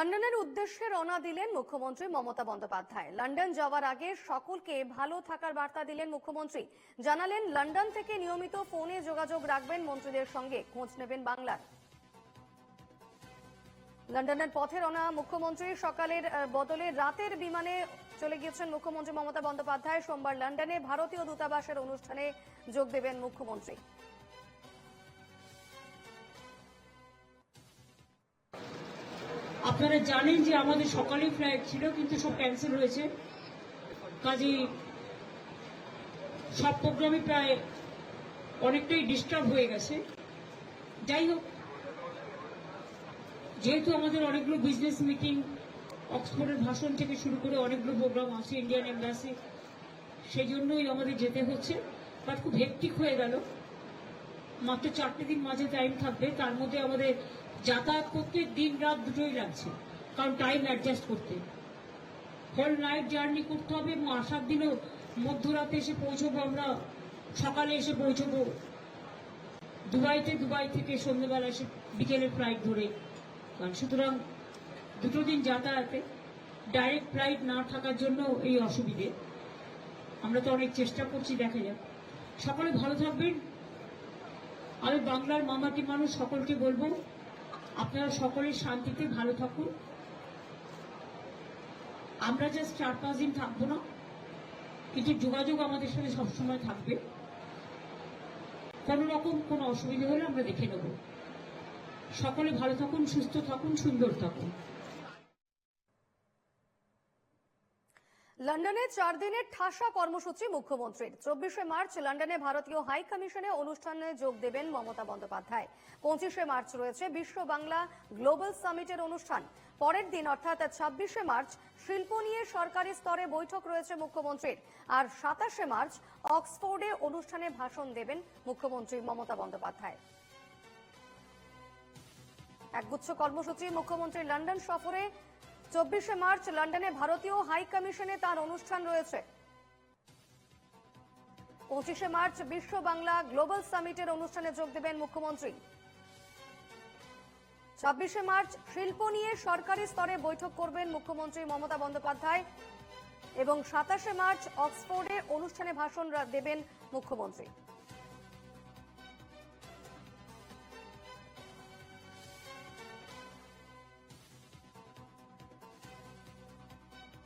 লন্ডনের উদ্দেশ্যে রওনা দিলেন মুখ্যমন্ত্রী মমতা বন্দ্যোপাধ্যায়। লন্ডন যাওয়ার আগে সকলকে ভালো থাকার বার্তা দিলেন মুখ্যমন্ত্রী। জানালেন, লন্ডন থেকে নিয়মিত ফোনে যোগাযোগ রাখবেন মন্ত্রীদের সঙ্গে। খোঁজ নেবেন বাংলার। লন্ডনের পথে রওনা মুখ্যমন্ত্রী সকালের বদলে রাতের বিমানে চলে গিয়েছেন মুখ্যমন্ত্রী মমতা বন্দ্যোপাধ্যায়। সোমবার লন্ডনে ভারতীয় দূতাবাসের অনুষ্ঠানে যোগ দেবেন মুখ্যমন্ত্রী। আপনারা জানেন যে আমাদের সকালে ফ্লাইট ছিল, কিন্তু সব ক্যান্সেল হয়েছে। কাজে সব প্রোগ্রামে প্রায় অনেকটাই ডিস্টার্ব হয়ে গেছে। যাই হোক, যেহেতু আমাদের অনেকগুলো বিজনেস মিটিং অক্সফোর্ডের ভাষণ থেকে শুরু করে অনেকগুলো প্রোগ্রাম আছে ইন্ডিয়ান এম্বাসি সেই জন্যই আমাদের যেতে হচ্ছে। বাট খুব হেক্টিক হয়ে গেল। মাত্র চারটে দিন মাঝে টাইম থাকবে, তার মধ্যে আমাদের যাতায়াত করতে দিন রাত দুটোই লাগছে। কারণ টাইম অ্যাডজাস্ট করতে। হোল নাইট জার্নি করতে হবে এবং আসার দিনও মধ্যরাতে এসে পৌঁছবো আমরা। সকালে এসে পৌঁছবো। দুবাইতে দুবাই থেকে সন্ধ্যেবেলা এসে বিকেলে ফ্লাইট ধরে। কারণ সুতরাং দুটো দিন যাতায়াতে। ডাইরেক্ট ফ্লাইট না থাকার জন্য এই অসুবিধে। আমরা তো অনেক চেষ্টা করছি, দেখা যাক। সকলে ভালো থাকবেন। আমি বাংলার মামাটি মানুষ, সকলকে বলব আপনারা সকলে শান্তিতে ভালো থাকুন। আমরা জাস্ট চার পাঁচ দিন থাকব না, কিন্তু যোগাযোগ আমাদের সাথে সবসময় থাকবে। কোনো রকম কোনো অসুবিধা হলে আমরা দেখে নেব। সকলে ভালো থাকুন, সুস্থ থাকুন, সুন্দর থাকুন। লন্ডনে চার দিনের ঠাসা কর্মসূচি মুখ্যমন্ত্রীর। চব্বিশে মার্চ লন্ডনে ভারতীয় হাই কমিশনে অনুষ্ঠানে যোগ দেবেন মমতা বন্দ্যোপাধ্যায়। পঁচিশে মার্চ রয়েছে বিশ্ব বাংলা গ্লোবাল সামিটের অনুষ্ঠান। পরের দিন, অর্থাৎ ছাব্বিশে মার্চ, শিল্প নিয়ে সরকারি স্তরে বৈঠক রয়েছে মুখ্যমন্ত্রীর। আর সাতাশে মার্চ, অক্সফোর্ডে অনুষ্ঠানে ভাষণ দেবেন মুখ্যমন্ত্রী মমতা বন্দ্যোপাধ্যায়। একগুচ্ছ কর্মসূচি মুখ্যমন্ত্রী লন্ডন সফরে চব্বিশে মার্চ লন্ডনে ভারতীয় হাই কমিশনে তার অনুষ্ঠান রয়েছে। পঁচিশে মার্চ বিশ্ব বাংলা গ্লোবাল সামিটের অনুষ্ঠানে যোগ দেবেন মুখ্যমন্ত্রী। ছাব্বিশে মার্চ শিল্প নিয়ে সরকারি স্তরে বৈঠক করবেন মুখ্যমন্ত্রী মমতা বন্দ্যোপাধ্যায় এবং সাতাশে মার্চ অক্সফোর্ডে অনুষ্ঠানে ভাষণ দেবেন মুখ্যমন্ত্রী।